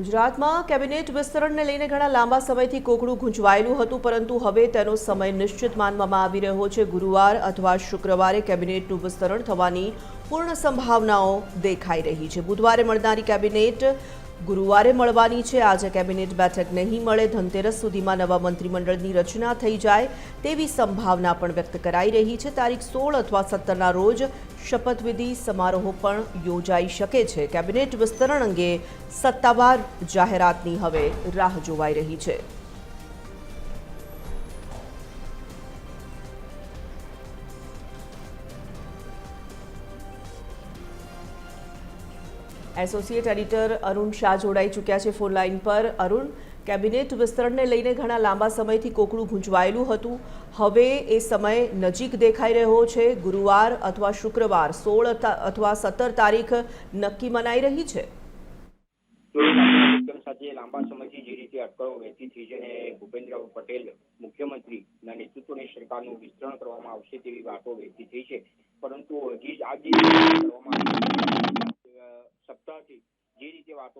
ગુજરાતમાં કેબિનેટ વિસ્તરણને લઈને ઘણા લાંબા સમયથી કોકડું ગુંચવાયેલું હતું, પરંતુ હવે તેનો સમય નિશ્ચિત માનવામાં આવી રહ્યો છે. ગુરુવાર અથવા શુક્રવારે કેબિનેટનું વિસ્તરણ થવાની પૂર્ણ સંભાવનાઓ દેખાઈ રહી છે. બુધવારે મળનારી કેબિનેટ ગુરુવારે મળવાની છે. આજે કેબિનેટ બેઠક નહીં મળે, ધનતેરસ સુધીમાં નવા મંત્રીમંડળની રચના થઈ જાય તેવી સંભાવના પણ વ્યક્ત કરાઈ રહી છે. તારીખ સોળ અથવા સત્તરના રોજ શપથવિધિ સમારોહ પણ યોજાઈ શકે છે. કેબિનેટ વિસ્તરણ અંગે સત્તાવાર જાહેરાતની હવે રાહ જોવાઈ રહી છે. એસોસિએટ એડિટર અરુણ શાહ જોડાઈ ચૂક્યા છે ફોન લાઈન પર. અરુણ કેબિનેટ વિસ્તરણને લઈને ઘણા લાંબા સમયથી કોકડું ગુંચવાયેલું હતું. હવે એ સમય નજીક દેખાઈ રહ્યો છે. ગુરુવાર અથવા શુક્રવાર સોળ અથવા સત્તર તારીખ નક્કી મનાઈ રહી છે. લાંબા સમયથી જે રીતે અટકળો વહેતી થઈ છે અને ભૂપેન્દ્ર પટેલ મુખ્યમંત્રીના નેતૃત્વની સરકારનું વિસ્તરણ કરવામાં આવશે તેવી વાતો વહેતી થઈ છે. પરંતુ હજી જે કરવામાં અ, સપ્તાહથી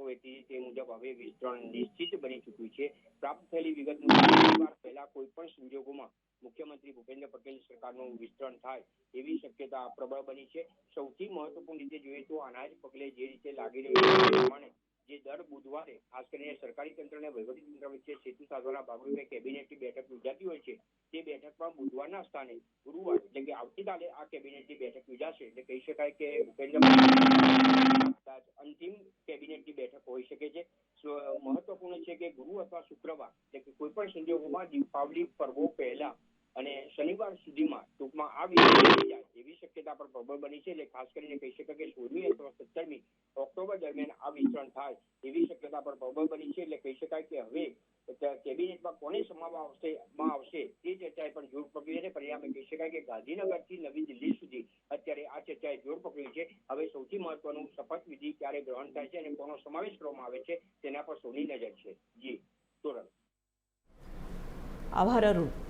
છે તે મુજબ હવે વિસ્તરણ નિશ્ચિત બની ચૂક્યું છે. પ્રાપ્ત થયેલી વિગત મુજબ પહેલા કોઈ પણ સંજોગોમાં મુખ્યમંત્રી ભૂપેન્દ્ર પટેલ સરકારનું વિસ્તરણ થાય એવી શક્યતા પ્રબળ બની છે. સૌથી મહત્વપૂર્ણ રીતે જોઈએ તો આના જ પગલે જે રીતે લાગી રહ્યું જે દર બુધવારે, ખાસ કરીને સરકારી તંત્ર અને વહીવટી તંત્ર વચ્ચે સેતુ સાધવાના ભાગરૂપે કેબિનેટની બેઠક યોજાતી હોય છે. તે બેઠકમાં બુધવારના સ્થાને ગુરુવાર, એટલે કે આવતીકાલે આ કેબિનેટની બેઠક યોજાશે. એટલે કહી શકાય કે ભૂપેન્દ્ર પટેલ કદાચ અંતિમ કેબિનેટની બેઠક હોઈ શકે છે સ્વ- મહત્વપૂર્ણ છે કે ગુરુ અથવા શુક્રવાર એટલે કે કોઈ પણ સંજોગોમાં દીપાવલી પર્વો પહેલા અને શનિવાર સુધીમાં ટૂંકમાં આ વિષય જાય. એવી શક્યતા પણ પ્રબળ બની છે એટલે ખાસ કરીને કહી શકાય કે સોળમી અથવા સત્તરમી ઓક્ટોબર દરમિયાન આ વિસ્તરણ થાય એવી શક્યતા પણ પ્રબળ બની છે એટલે કહી શકાય કે હવે કેબિનેટમાં કોને સમાવવા આવશે, માં આવશે તે ચર્ચાએ પણ જોર પકડી છે પરિણામે કહી શકાય કે ગાંધીનગરથી નવી દિલ્હી સુધી અત્યારે આ ચર્ચાએ જોર પકડ્યું છે. હવે સૌથી મહત્વનું શપથવિધિ ક્યારે ગ્રહણ થાય છે અને કોનો સમાવેશ કરવામાં આવે છે તેના પર સૌની નજર છે. જી તોરણ આભાર અરુણ.